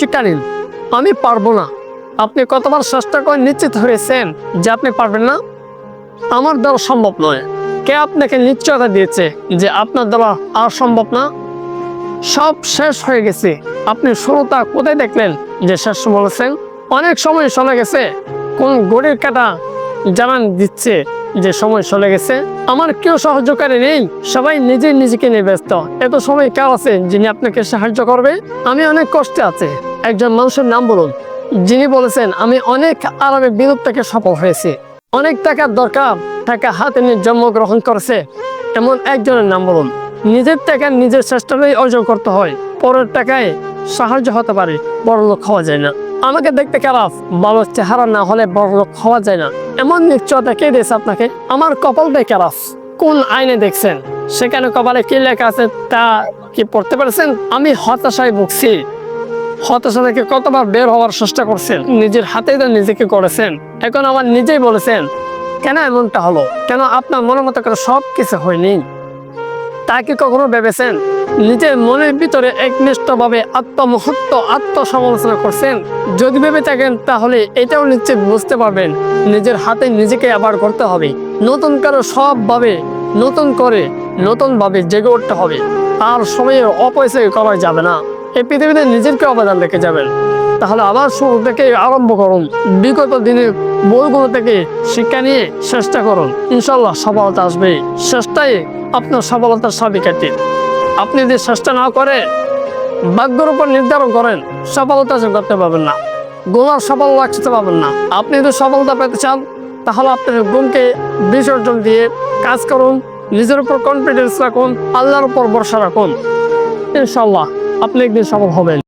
শিক্ষা নিন আমি পারব না। আপনি কতবার চেষ্টা করে নিশ্চিত হয়েছেন যে আপনি পারবেন না? আমার দ্বারা সম্ভব নয়। কে আপনাকে নিশ্চয়তা দিয়েছে যে আপনার দ্বারা আর সম্ভব না? সব শেষ হয়ে গেছে। আপনি শুরুটা কোথায় দেখলেন যে শেষ বলেছেন? অনেক সময় শোনা গেছে, কোন গড়ির কাটা জানান দিচ্ছে। যে সময় চলে গেছে, আমার কেউ সাহায্যকারী নেই। সবাই নিজে নিজেকে নিয়ে ব্যস্ত। এত সময় কেউ আছে যিনি আপনাকে সাহায্য করবে? আমি অনেক কষ্টে আছে। একজন মানুষের নাম বলুন। যিনি বলেছেন, আমি অনেক আরামে বিরোধ থেকে সফল হয়েছি। অনেক টাকার দরকার, টাকা হাতে নিয়ে জন্মগ্রহণ করেছে। এমন একজনের নাম বলুন। নিজের টাকা নিজের চেষ্টাটাই অর্জন করতে হয়। পরের টাকায় সাহায্য হতে পারে বড় লোক হওয়া যায় না। আমাকে দেখতে খারাপ। ভালো চেহারা না হলে বড় লোক হওয়া যায় না। এমন নিশ্চয়তা কে দিয়েছে আপনাকে? আমার কপালটাই খারাপ। কোন আইনে দেখছেন? সেখানে কপালে কি লেখা আছে তা কি পড়তে পারছেন? আমি হতাশায় ভুগছি। হতাশা থেকে কতবার বের হওয়ার চেষ্টা করছেন? নিজের হাতে তো নিজেকে করেছেন এখন আমার নিজেই বলেছেন, কেন এমনটা হলো? কেন আপনার মনের মতো করে সব কিছু হয়নি? তা কি কখনো ভেবেছেন? নিজের মনের ভিতরে একনিষ্ঠভাবে আত্মমহত্ব, আত্মসমালোচনা করছেন? যদি ভেবে থাকেন, তাহলে এটাও নিশ্চিত বুঝতে পারবেন, নিজের হাতে নিজেকে আবার করতে হবে। নতুন করে সবভাবে নতুন করে নতুনভাবে জেগে উঠতে হবে। আর সময়ের অপচয় করা যাবে না। এই পৃথিবীতে নিজেরকে অবদান রেখে যাবেন। তাহলে আবার শুরু থেকে আরম্ভ করুন। বিগত দিনের বইগুলো থেকে শিক্ষা নিয়ে চেষ্টা করুন। ইনশাল্লাহ সফলতা আসবে। চেষ্টাই আপনার সফলতার চাবিকাঠি আপনি যদি চেষ্টা না করে, ভাগ্যের উপর নির্ধারণ করেন, সফলতা অর্জন করতে পারবেন না। গোলার সফল রাখতে পারবেন না। আপনি যদি সফলতা পেতে চান, তাহলে আপনার গুণকে বিসর্জন দিয়ে কাজ করুন, নিজের উপর কনফিডেন্স রাখুন, আল্লাহর উপর ভরসা রাখুন। ইনশাল্লাহ আপনি একদিন সফল হবেন।